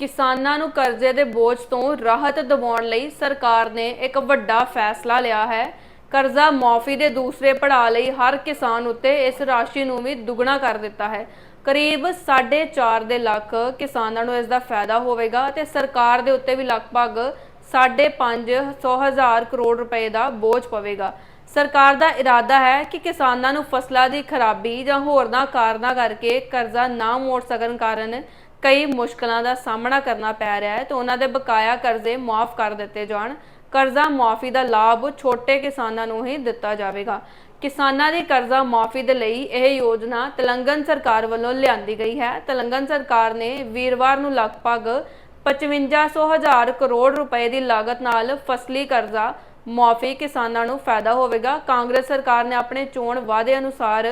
ਕਿਸਾਨਾਂ ਨੂੰ ਕਰਜ਼ੇ ਦੇ ਬੋਝ ਤੋਂ ਰਾਹਤ ਦਿਵਾਉਣ ਲਈ ਸਰਕਾਰ ਨੇ ਇੱਕ ਵੱਡਾ ਫੈਸਲਾ ਲਿਆ ਹੈ। ਕਰਜ਼ਾ ਮਾਫੀ ਦੇ ਦੂਸਰੇ ਪੜਾਅ ਲਈ ਹਰ ਕਿਸਾਨ ਉੱਤੇ ਇਸ ਰਾਸ਼ੀ ਨੂੰ ਵੀ ਦੁੱਗਣਾ ਕਰ ਦਿੱਤਾ ਹੈ। ਕਰੀਬ 4.5 ਦੇ ਲੱਖ ਕਿਸਾਨਾਂ ਨੂੰ ਇਸ ਦਾ ਫਾਇਦਾ ਹੋਵੇਗਾ ਤੇ ਸਰਕਾਰ ਦੇ ਉੱਤੇ ਵੀ ਲਗਭਗ 5.5 ਹਜ਼ਾਰ ਕਰੋੜ ਰੁਪਏ ਦਾ ਬੋਝ ਪਵੇਗਾ। ਸਰਕਾਰ ਦਾ ਇਰਾਦਾ ਹੈ ਕਿ ਕਿਸਾਨਾਂ ਨੂੰ ਫਸਲਾਂ ਦੀ ਖਰਾਬੀ ਜਾਂ ਹੋਰਨਾਂ ਕਾਰਨਾਂ ਕਰਕੇ ਕਰਜ਼ਾ ਨਾ ਮੋੜ ਸਕਣ ਕਾਰਨ ਕਈ ਮੁਸ਼ਕਲਾਂ ਦਾ ਸਾਹਮਣਾ ਕਰਨਾ ਪੈ ਰਿਹਾ ਹੈ ਤੇ ਉਹਨਾਂ ਦੇ ਬਕਾਇਆ ਕਰਜ਼ੇ ਮਾਫ ਕਰ ਦਿੱਤੇ ਜਾਣ। ਕਰਜ਼ਾ ਮਾਫੀ ਦਾ ਲਾਭ ਛੋਟੇ ਕਿਸਾਨਾਂ ਨੂੰ ਹੀ ਦਿੱਤਾ ਜਾਵੇਗਾ। ਕਿਸਾਨਾਂ ਦੀ ਕਰਜ਼ਾ ਮਾਫੀ ਦੇ ਲਈ ਇਹ ਯੋਜਨਾ ਤੇਲੰਗਨ ਸਰਕਾਰ ਵੱਲੋਂ ਲਿਆਂਦੀ ਗਈ ਹੈ। ਤੇਲੰਗਨ ਸਰਕਾਰ ਨੇ ਵੀਰਵਾਰ ਨੂੰ ਲਗਭਗ 5500 ਹਜ਼ਾਰ ਕਰੋੜ ਰੁਪਏ ਦੀ ਲਾਗਤ ਨਾਲ ਫਸਲੀ ਕਰਜ਼ਾ ਮਾਫੀ ਕਿਸਾਨਾਂ ਨੂੰ ਫਾਇਦਾ ਹੋਵੇਗਾ। ਕਾਂਗਰਸ ਸਰਕਾਰ ਨੇ ਆਪਣੇ ਚੋਣ ਵਾਅਦੇ ਅਨੁਸਾਰ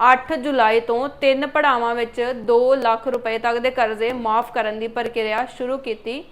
8 ਜੁਲਾਈ ਤੋਂ ਤਿੰਨ ਪੜਾਵਾਂ ਵਿੱਚ 2 ਲੱਖ ਰੁਪਏ ਤੱਕ ਦੇ ਕਰਜ਼ੇ ਮਾਫ ਕਰਨ ਦੀ ਪ੍ਰਕਿਰਿਆ ਸ਼ੁਰੂ ਕੀਤੀ।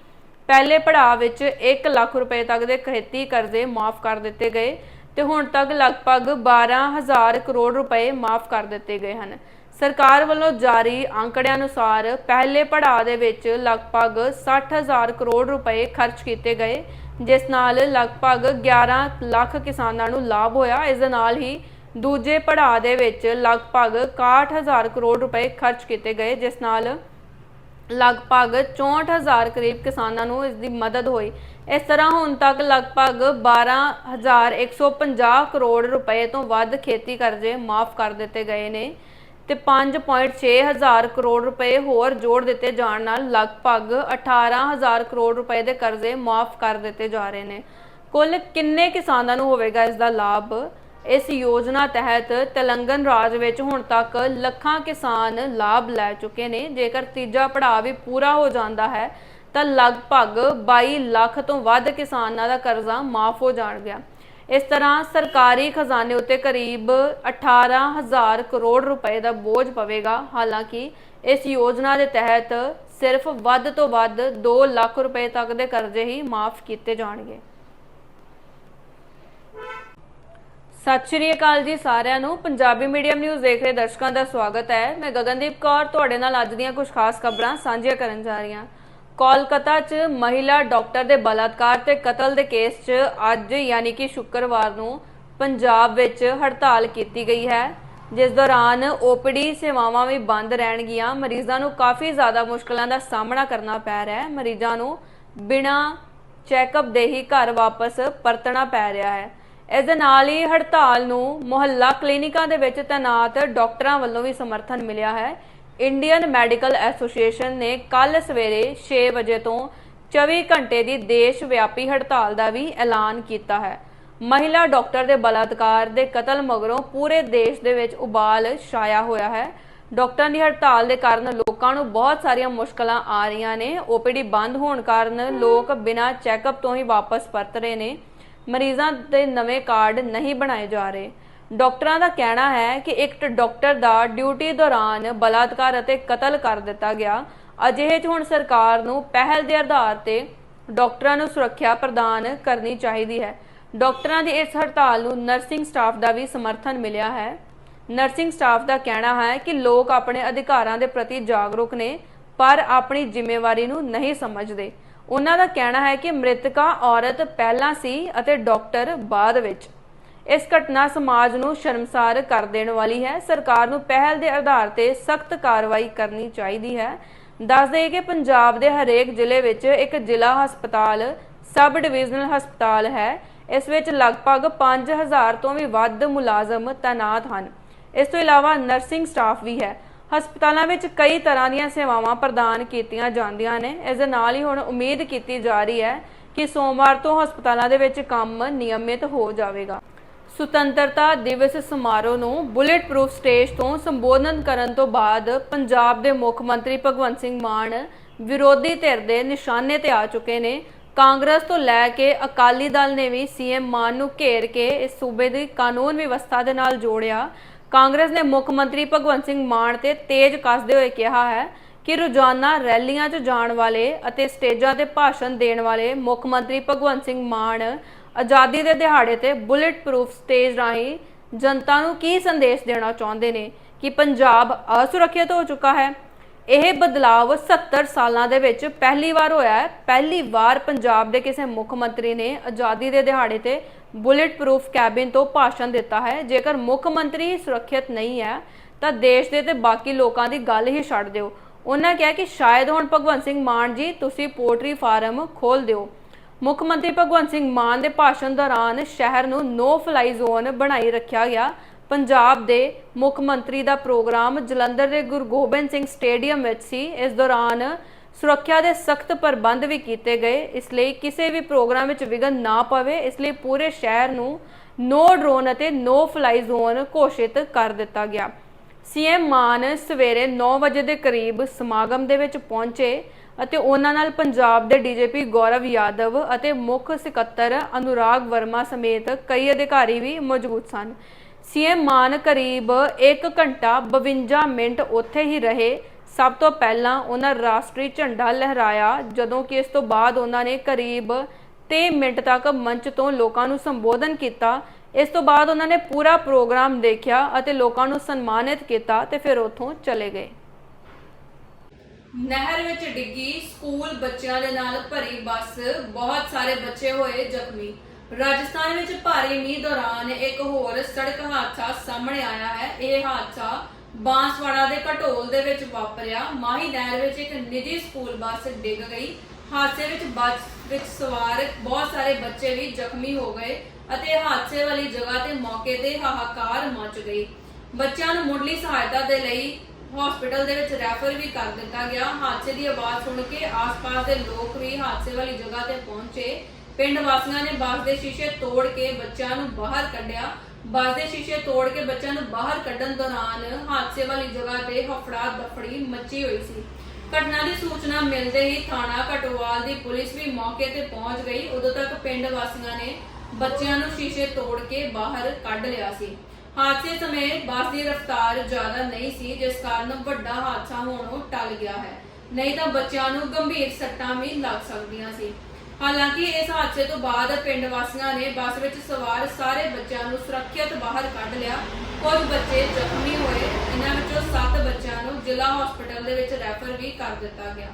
ਪਹਿਲੇ ਪੜਾਅ ਵਿੱਚ 1 ਲੱਖ ਰੁਪਏ ਤੱਕ ਦੇ ਖੇਤੀ ਕਰਜ਼ੇ ਮਾਫ ਕਰ ਦਿੱਤੇ ਗਏ ਤੇ ਹੁਣ ਤੱਕ ਲਗਭਗ 12000 ਕਰੋੜ ਰੁਪਏ ਮਾਫ ਕਰ ਦਿੱਤੇ ਗਏ ਹਨ। ਸਰਕਾਰ ਵੱਲੋਂ ਜਾਰੀ ਅੰਕੜਿਆਂ ਅਨੁਸਾਰ ਪਹਿਲੇ ਪੜਾਅ ਦੇ ਵਿੱਚ ਲਗਭਗ 60000 ਕਰੋੜ ਰੁਪਏ ਖਰਚ ਕੀਤੇ ਗਏ ਜਿਸ ਨਾਲ ਲਗਭਗ 11 ਲੱਖ ਕਿਸਾਨਾਂ ਨੂੰ ਲਾਭ ਹੋਇਆ। ਇਸ ਦੇ ਨਾਲ ਹੀ ਦੂਜੇ ਪੜਾਅ ਦੇ ਵਿੱਚ ਲਗਭਗ 61000 ਕਰੋੜ ਰੁਪਏ ਖਰਚ ਕੀਤੇ ਗਏ, ਜਿਸ ਨਾਲ ਲਗਭਗ 64000 ਕਰੀਬ ਕਿਸਾਨਾਂ ਨੂੰ ਇਸ ਦੀ ਮਦਦ ਹੋਈ। ਇਸ ਤਰ੍ਹਾਂ ਹੁਣ ਤੱਕ ਲਗਭਗ 12150 ਕਰੋੜ ਰੁਪਏ ਤੋਂ ਵੱਧ ਖੇਤੀ ਕਰਜ਼ੇ ਮਾਫ ਕਰ ਦਿੱਤੇ ਗਏ ਨੇ। ਤੇ 5.6 ਹਜ਼ਾਰ ਕਰੋੜ ਰੁਪਏ ਹੋਰ ਜੋੜ ਦਿੱਤੇ ਜਾਣ ਨਾਲ ਲਗਭਗ 18000 ਕਰੋੜ ਰੁਪਏ ਦੇ ਕਰਜ਼ੇ ਮਾਫ ਕਰ ਦਿੱਤੇ ਜਾ ਰਹੇ ਨੇ। ਕੁੱਲ ਕਿੰਨੇ ਕਿਸਾਨਾਂ ਨੂੰ ਹੋਵੇਗਾ ਇਸ ਦਾ ਲਾਭ? ਇਸ ਯੋਜਨਾ ਤਹਿਤ ਤੇਲੰਗਨ ਰਾਜ ਵਿੱਚ ਹੁਣ ਤੱਕ ਲੱਖਾਂ ਕਿਸਾਨ ਲਾਭ ਲੈ ਚੁੱਕੇ ਨੇ। ਜੇਕਰ ਤੀਜਾ ਪੜਾਅ ਵੀ ਪੂਰਾ ਹੋ ਜਾਂਦਾ ਹੈ, ਤਾਂ ਲਗਭਗ 22 ਲੱਖ ਤੋਂ ਵੱਧ ਕਿਸਾਨਾਂ ਦਾ ਕਰਜ਼ਾ ਮਾਫ ਹੋ ਜਾਣ ਗਿਆ ਇਸ ਤਰ੍ਹਾਂ ਸਰਕਾਰੀ ਖਜ਼ਾਨੇ ਉੱਤੇ ਕਰੀਬ 18000 ਕਰੋੜ ਰੁਪਏ ਦਾ ਬੋਝ ਪਵੇਗਾ। ਹਾਲਾਂਕਿ ਇਸ ਯੋਜਨਾ ਦੇ ਤਹਿਤ ਸਿਰਫ ਵੱਧ ਤੋਂ ਵੱਧ 2 ਲੱਖ ਰੁਪਏ ਤੱਕ ਦੇ ਕਰਜ਼ੇ ਹੀ ਮਾਫ ਕੀਤੇ ਜਾਣਗੇ। ਸਤਿ ਸ਼੍ਰੀ ਅਕਾਲ ਜੀ ਸਾਰਿਆਂ ਨੂੰ। ਪੰਜਾਬੀ ਮੀਡੀਅਮ ਨਿਊਜ਼ ਦੇਖ ਰਹੇ ਦਰਸ਼ਕਾਂ ਦਾ ਸਵਾਗਤ ਹੈ। ਮੈਂ ਗਗਨਦੀਪ ਕੌਰ, ਤੁਹਾਡੇ ਨਾਲ ਅੱਜ ਦੀਆਂ ਕੁਝ ਖਾਸ ਖਬਰਾਂ ਸਾਂਝੀਆਂ ਕਰਨ ਜਾ ਰਹੀ ਹਾਂ। ਕੋਲਕਾਤਾ 'ਚ ਮਹਿਲਾ ਡਾਕਟਰ ਦੇ ਬਲਾਤਕਾਰ ਤੇ ਕਤਲ ਦੇ ਕੇਸ 'ਚ ਅੱਜ ਯਾਨੀ ਕਿ ਸ਼ੁੱਕਰਵਾਰ ਨੂੰ ਪੰਜਾਬ ਵਿੱਚ ਹੜਤਾਲ ਕੀਤੀ ਗਈ ਹੈ। ਜਿਸ ਦੌਰਾਨ ਓਪੀਡੀ ਸੇਵਾਵਾਂ ਵੀ ਬੰਦ ਰਹਿਣਗੀਆਂ। ਮਰੀਜ਼ਾਂ ਨੂੰ ਕਾਫੀ ਜ਼ਿਆਦਾ ਮੁਸ਼ਕਲਾਂ ਦਾ ਸਾਹਮਣਾ ਕਰਨਾ ਪੈ ਰਿਹਾ ਹੈ। ਮਰੀਜ਼ਾਂ ਨੂੰ ਬਿਨਾਂ ਚੈੱਕਅਪ ਦੇ ਹੀ ਘਰ ਵਾਪਸ ਪਰਤਣਾ ਪੈ ਰਿਹਾ ਹੈ। ਇਸ ਦੇ ਨਾਲ ਹੀ ਹੜਤਾਲ ਨੂੰ ਮੁਹੱਲਾ ਕਲੀਨਿਕਾਂ ਦੇ ਵਿੱਚ ਤੈਨਾਤ ਡਾਕਟਰਾਂ ਵੱਲੋਂ ਵੀ ਸਮਰਥਨ ਮਿਲਿਆ ਹੈ। ਇੰਡੀਅਨ ਮੈਡੀਕਲ ਐਸੋਸੀਏਸ਼ਨ ਨੇ ਕੱਲ ਸਵੇਰੇ 6 ਵਜੇ ਤੋਂ 24 ਘੰਟੇ ਦੀ ਦੇਸ਼ ਵਿਆਪੀ ਹੜਤਾਲ ਦਾ ਵੀ ਐਲਾਨ ਕੀਤਾ ਹੈ। ਮਹਿਲਾ ਡਾਕਟਰ ਦੇ ਬਲਾਤਕਾਰ ਦੇ ਕਤਲ ਮਗਰੋਂ ਪੂਰੇ ਦੇਸ਼ ਦੇ ਵਿੱਚ ਉਬਾਲ ਛਾਇਆ ਹੋਇਆ ਹੈ। ਡਾਕਟਰਾਂ ਦੀ ਹੜਤਾਲ ਦੇ ਕਾਰਨ ਲੋਕਾਂ ਨੂੰ ਬਹੁਤ ਸਾਰੀਆਂ ਮੁਸ਼ਕਲਾਂ ਆ ਰਹੀਆਂ ਨੇ। ਓਪੀਡੀ ਬੰਦ ਹੋਣ ਕਾਰਨ ਲੋਕ ਬਿਨਾਂ ਚੈੱਕਅਪ ਤੋਂ ਹੀ ਵਾਪਸ ਪਰਤ ਰਹੇ ਨੇ। ਮਰੀਜ਼ਾਂ ਦੇ ਨਵੇਂ ਕਾਰਡ ਨਹੀਂ ਬਣਾਏ ਜਾ ਰਹੇ। ਡਾਕਟਰਾਂ ਦਾ ਕਹਿਣਾ ਹੈ ਕਿ ਇੱਕ ਡਾਕਟਰ ਦਾ ਡਿਊਟੀ ਦੌਰਾਨ ਬਲਾਤਕਾਰ ਅਤੇ ਕਤਲ ਕਰ ਦਿੱਤਾ ਗਿਆ। ਅਜਿਹੇ 'ਚ ਹੁਣ ਸਰਕਾਰ ਨੂੰ ਪਹਿਲ ਦੇ ਆਧਾਰ ਤੇ ਡਾਕਟਰਾਂ ਨੂੰ ਸੁਰੱਖਿਆ ਪ੍ਰਦਾਨ ਕਰਨੀ ਚਾਹੀਦੀ ਹੈ। ਡਾਕਟਰਾਂ ਦੀ ਇਸ ਹੜਤਾਲ ਨੂੰ ਨਰਸਿੰਗ ਸਟਾਫ ਦਾ ਵੀ ਸਮਰਥਨ ਮਿਲਿਆ ਹੈ। ਨਰਸਿੰਗ ਸਟਾਫ ਦਾ ਕਹਿਣਾ ਹੈ ਕਿ ਲੋਕ ਆਪਣੇ ਅਧਿਕਾਰਾਂ ਦੇ ਪ੍ਰਤੀ ਜਾਗਰੂਕ ਨੇ, ਪਰ ਆਪਣੀ ਜ਼ਿੰਮੇਵਾਰੀ ਨੂੰ ਨਹੀਂ ਸਮਝਦੇ। ਉਹਨਾਂ ਦਾ ਕਹਿਣਾ ਹੈ ਕਿ ਮ੍ਰਿਤਕਾ ਔਰਤ ਪਹਿਲਾਂ ਸੀ ਅਤੇ ਡਾਕਟਰ ਬਾਅਦ ਵਿੱਚ। ਇਸ ਘਟਨਾ ਸਮਾਜ ਨੂੰ ਸ਼ਰਮਸਾਰ ਕਰ ਦੇਣ ਵਾਲੀ ਹੈ। ਸਰਕਾਰ ਨੂੰ ਪਹਿਲ ਦੇ ਆਧਾਰ ਤੇ ਸਖਤ ਕਾਰਵਾਈ ਕਰਨੀ ਚਾਹੀਦੀ ਹੈ। ਦੱਸ ਦੇਈਏ ਕਿ ਪੰਜਾਬ ਦੇ ਹਰੇਕ ਜ਼ਿਲ੍ਹੇ ਵਿੱਚ ਇੱਕ ਜ਼ਿਲ੍ਹਾ ਹਸਪਤਾਲ, ਸਬ ਡਿਵੀਜ਼ਨਲ ਹਸਪਤਾਲ ਹੈ। ਇਸ ਵਿੱਚ ਲਗਭਗ 5000 ਤੋਂ ਵੀ ਵੱਧ ਮੁਲਾਜ਼ਮ ਤਾਇਨਾਤ ਹਨ। ਇਸ ਤੋਂ ਇਲਾਵਾ ਨਰਸਿੰਗ ਸਟਾਫ ਵੀ ਹੈ। ਹਸਪਤਾਲਾਂ ਵਿੱਚ ਕਈ ਤਰ੍ਹਾਂ ਦੀਆਂ ਸੇਵਾਵਾਂ ਪ੍ਰਦਾਨ ਕੀਤੀਆਂ ਜਾਂਦੀਆਂ ਨੇ। ਇਸ ਦੇ ਨਾਲ ਹੀ ਹੁਣ ਉਮੀਦ ਕੀਤੀ ਜਾ ਰਹੀ ਹੈ ਕਿ ਸੋਮਵਾਰ ਤੋਂ ਹਸਪਤਾਲਾਂ ਦੇ ਵਿੱਚ ਕੰਮ ਨਿਯਮਿਤ ਹੋ ਜਾਵੇਗਾ। ਸੁਤੰਤਰਤਾ ਦਿਵਸ ਸਮਾਰੋਹ ਨੂੰ ਬੁਲੇਟ ਪ੍ਰੂਫ ਸਟੇਜ ਤੋਂ ਸੰਬੋਧਨ ਕਰਨ ਤੋਂ ਬਾਅਦ ਪੰਜਾਬ ਦੇ ਮੁੱਖ ਮੰਤਰੀ ਭਗਵੰਤ ਸਿੰਘ ਮਾਨ ਵਿਰੋਧੀ ਧਿਰ ਦੇ ਨਿਸ਼ਾਨੇ ਤੇ ਆ ਚੁੱਕੇ ਨੇ। ਕਾਂਗਰਸ ਤੋਂ ਲੈ ਕੇ ਅਕਾਲੀ ਦਲ ਨੇ ਵੀ ਸੀਐਮ ਮਾਨ ਨੂੰ ਘੇਰ ਕੇ ਇਸ ਸੂਬੇ ਦੀ ਕਾਨੂੰਨ ਵਿਵਸਥਾ ਦੇ ਨਾਲ ਜੋੜਿਆ। ਕਾਂਗਰਸ ਨੇ ਮੁੱਖ ਮੰਤਰੀ ਭਗਵੰਤ ਸਿੰਘ ਮਾਨ ਤੇ ਤੇਜ਼ ਕੱਸਦੇ ਹੋਏ ਕਿਹਾ ਹੈ ਕਿ ਰੋਜ਼ਾਨਾ ਰੈਲੀਆਂ 'ਚ ਜਾਣ ਵਾਲੇ ਅਤੇ ਸਟੇਜਾਂ ਤੇ ਭਾਸ਼ਣ ਦੇਣ ਵਾਲੇ ਮੁੱਖ ਮੰਤਰੀ ਭਗਵੰਤ ਸਿੰਘ ਮਾਨ ਆਜ਼ਾਦੀ ਦੇ ਦਿਹਾੜੇ ਤੇ ਬੁਲੇਟ ਪ੍ਰੂਫ ਸਟੇਜ ਰਾਹੀਂ ਜਨਤਾ ਨੂੰ ਕੀ ਸੰਦੇਸ਼ ਦੇਣਾ ਚਾਹੁੰਦੇ ਨੇ ਕਿ ਪੰਜਾਬ ਅਸੁਰੱਖਿਅਤ ਹੋ ਚੁੱਕਾ ਹੈ? ਇਹ ਬਦਲਾਵ 70 ਸਾਲਾਂ ਦੇ ਵਿੱਚ ਪਹਿਲੀ ਵਾਰ ਹੋਇਆ ਹੈ। ਪਹਿਲੀ ਵਾਰ ਪੰਜਾਬ ਦੇ ਕਿਸੇ ਮੁੱਖ ਮੰਤਰੀ ਨੇ ਆਜ਼ਾਦੀ ਦੇ ਦਿਹਾੜੇ ਤੇ ਬੁਲੇਟ ਪ੍ਰੂਫ ਕੈਬਿਨ ਤੋਂ ਭਾਸ਼ਣ ਦਿੱਤਾ ਹੈ। ਜੇਕਰ ਮੁੱਖ ਮੰਤਰੀ ਸੁਰੱਖਿਅਤ ਨਹੀਂ ਹੈ, ਤਾਂ ਦੇਸ਼ ਦੇ ਤੇ ਬਾਕੀ ਲੋਕਾਂ ਦੀ ਗੱਲ ਹੀ ਛੱਡ ਦਿਓ। ਉਹਨਾਂ ਕਿਹਾ ਕਿ ਸ਼ਾਇਦ ਹੁਣ ਭਗਵੰਤ ਸਿੰਘ ਮਾਨ ਜੀ, ਤੁਸੀਂ ਪੋਲਟਰੀ ਫਾਰਮ ਖੋਲ ਦਿਓ। ਮੁੱਖ ਮੰਤਰੀ ਭਗਵੰਤ ਸਿੰਘ ਮਾਨ ਦੇ ਭਾਸ਼ਣ ਦੌਰਾਨ ਸ਼ਹਿਰ ਨੂੰ ਨੋ ਫਲਾਈ ਜ਼ੋਨ ਬਣਾਈ ਰੱਖਿਆ ਗਿਆ। ਪੰਜਾਬ ਦੇ ਮੁੱਖ ਮੰਤਰੀ ਦਾ ਪ੍ਰੋਗਰਾਮ ਜਲੰਧਰ ਦੇ ਗੁਰੂ ਗੋਬਿੰਦ ਸਿੰਘ ਸਟੇਡੀਅਮ ਵਿੱਚ ਸੀ। ਇਸ ਦੌਰਾਨ ਸੁਰੱਖਿਆ ਦੇ ਸਖਤ ਪ੍ਰਬੰਧ ਵੀ ਕੀਤੇ ਗਏ। ਇਸ ਲਈ ਕਿਸੇ ਵੀ ਪ੍ਰੋਗਰਾਮ ਵਿੱਚ ਵਿਘਨ ਨਾ ਪਵੇ। ਇਸ ਲਈ ਪੂਰੇ ਸ਼ਹਿਰ ਨੂੰ ਨੋ ਡਰੋਨ ਅਤੇ ਨੋ ਫਲਾਈ ਜ਼ੋਨ ਘੋਸ਼ਿਤ ਕਰ ਦਿੱਤਾ ਗਿਆ। ਸੀਐਮ ਮਾਨ ਸਵੇਰੇ 9 ਵਜੇ ਦੇ ਕਰੀਬ ਸਮਾਗਮ ਦੇ ਵਿੱਚ ਪਹੁੰਚੇ। ਅਤੇ ਉਹਨਾਂ ਨਾਲ ਪੰਜਾਬ ਦੇ ਡੀਜੀਪੀ ਗੌਰਵ ਯਾਦਵ ਅਤੇ ਮੁੱਖ ਸਕੱਤਰ ਅਨੁਰਾਗ ਵਰਮਾ ਸਮੇਤ ਕਈ ਅਧਿਕਾਰੀ ਵੀ ਮੌਜੂਦ ਸਨ। ਸੀਐਮ ਮਾਨ ਕਰੀਬ 1 ਘੰਟਾ 52 ਮਿੰਟ ਉੱਥੇ ਹੀ ਰਹੇ। ਸਭ ਤੋਂ ਪਹਿਲਾਂ ਉਹਨਾਂ ਰਾਸ਼ਟਰੀ ਝੰਡਾ ਲਹਿਰਾਇਆ, ਜਦੋਂ ਕਿ ਇਸ ਤੋਂ ਬਾਅਦ ਉਹਨਾਂ ਨੇ ਕਰੀਬ 30 ਮਿੰਟ ਤੱਕ ਮੰਚ ਤੋਂ ਲੋਕਾਂ ਨੂੰ ਸੰਬੋਧਨ ਕੀਤਾ। ਇਸ ਤੋਂ ਬਾਅਦ ਉਹਨਾਂ ਨੇ ਪੂਰਾ ਪ੍ਰੋਗਰਾਮ ਦੇਖਿਆ ਅਤੇ ਲੋਕਾਂ ਨੂੰ ਸਨਮਾਨਿਤ ਕੀਤਾ ਤੇ ਫਿਰ ਉੱਥੋਂ ਚਲੇ ਗਏ। ਨਹਿਰ ਵਿੱਚ ਡਿੱਗੀ ਸਕੂਲ ਬੱਚਿਆਂ ਦੇ ਨਾਲ ਭਰੀ ਬੱਸ। ਬਹੁਤ ਸਾਰੇ ਬੱਚੇ ਹੋਏ ਜ਼ਖਮੀ। ਰਾਜਸਥਾਨ ਵਿੱਚ ਭਾਰੀ ਮੀਂਹ ਦੌਰਾਨ ਇੱਕ ਹੋਰ ਸੜਕ ਹਾਦਸਾ ਸਾਹਮਣੇ ਆਇਆ ਹੈ। ਇਹ ਹਾਦਸਾ ਬਾਂਸਵਾੜਾ ਦੇ ਘਟੋਲ ਦੇ ਵਿੱਚ ਵਾਪਰਿਆ। ਮਾਹੀ ਨਹਿਰ ਵਿੱਚ ਇੱਕ ਨਿੱਜੀ ਸਕੂਲ ਬੱਸ ਡਿੱਗ ਗਈ। ਹਾਦਸੇ ਵਿੱਚ ਬੱਸ ਵਿੱਚ ਸਵਾਰ ਬਹੁਤ ਸਾਰੇ ਬੱਚੇ ਵੀ ਜ਼ਖਮੀ ਹੋ ਗਏ ਅਤੇ ਹਾਦਸੇ ਵਾਲੀ ਜਗ੍ਹਾ ਤੇ ਮੌਕੇ ਤੇ ਹਾਹਾਕਾਰ ਮਚ ਗਈ। ਬੱਚਿਆਂ ਨੂੰ ਮੁੱਢਲੀ ਸਹਾਇਤਾ ਦੇ ਲਈ ਹਸਪੀਟਲ ਦੇ ਵਿੱਚ ਰੈਫਰ ਵੀ ਕਰ ਦਿੱਤਾ ਗਿਆ। ਹਾਦਸੇ ਦੀ ਆਵਾਜ਼ ਸੁਣ ਕੇ ਆਸ-ਪਾਸ ਦੇ ਲੋਕ ਵੀ ਹਾਦਸੇ ਵਾਲੀ ਜਗ੍ਹਾ ਤੇ ਪਹੁੰਚੇ। ਪਿੰਡ ਵਾਸੀਆਂ ਨੇ ਬੱਸ ਦੇ ਸ਼ੀਸ਼ੇ ਤੋੜ ਕੇ ਬੱਚਿਆਂ ਨੂੰ ਬਾਹਰ ਕੱਢਿਆ। ਬੱਸ ਦੇ ਸ਼ੀਸ਼ੇ ਤੋੜ ਕੇ ਬੱਚਿਆਂ ਨੂੰ ਬਾਹਰ ਕੱਢਣ ਦੌਰਾਨ ਹਾਦਸੇ ਵਾਲੀ ਜਗ੍ਹਾ ਤੇ ਹਫੜਾ ਦਫੜੀ ਮੱਚੀ ਹੋਈ ਸੀ। ਘਟਨਾ ਦੀ ਸੂਚਨਾ ਮਿਲਦੇ ਹੀ ਥਾਣਾ ਕਟਵਾਲ ਦੀ ਪੁਲਿਸ ਵੀ ਮੌਕੇ ਤੇ ਪਹੁੰਚ ਗਈ। ਉਦੋਂ ਤੱਕ ਪਿੰਡ ਵਾਸੀਆਂ ਨੇ ਬੱਚਿਆਂ ਨੂੰ ਸ਼ੀਸ਼ੇ ਤੋੜ ਕੇ ਬਾਹਰ ਕੱਢ ਲਿਆ ਸੀ। ਹਾਦਸੇ ਸਮੇਂ ਬੱਸ ਦੀ ਰਫ਼ਤਾਰ ਜ਼ਿਆਦਾ ਨਹੀਂ ਸੀ, ਜਿਸ ਕਾਰਨ ਵੱਡਾ ਹਾਦਸਾ ਹੋਣੋਂ ਟਲ ਗਿਆ ਹੈ। ਨਹੀਂ ਤਾਂ ਬੱਚਿਆਂ ਨੂੰ ਗੰਭੀਰ ਸੱਟਾਂ ਵੀ ਲੱਗ ਸਕਦੀਆਂ ਸੀ। ਹਾਲਾਂਕਿ ਇਸ ਹਾਦਸੇ ਤੋਂ ਬਾਅਦ ਪਿੰਡ ਵਾਸੀਆਂ ਨੇ ਬੱਸ ਵਿੱਚ ਸਵਾਰ ਸਾਰੇ ਬੱਚਿਆਂ ਨੂੰ ਸੁਰੱਖਿਅਤ ਬਾਹਰ ਕੱਢ ਲਿਆ। ਕੁਝ ਬੱਚੇ ਜ਼ਖਮੀ ਹੋਏ ਇਹਨਾਂ ਵਿੱਚੋਂ 7 ਬੱਚਿਆਂ ਨੂੰ ਜ਼ਿਲ੍ਹਾ ਹਸਪਤਾਲ ਦੇ ਵਿੱਚ ਰੈਫਰ ਵੀ ਕਰ ਦਿੱਤਾ ਗਿਆ।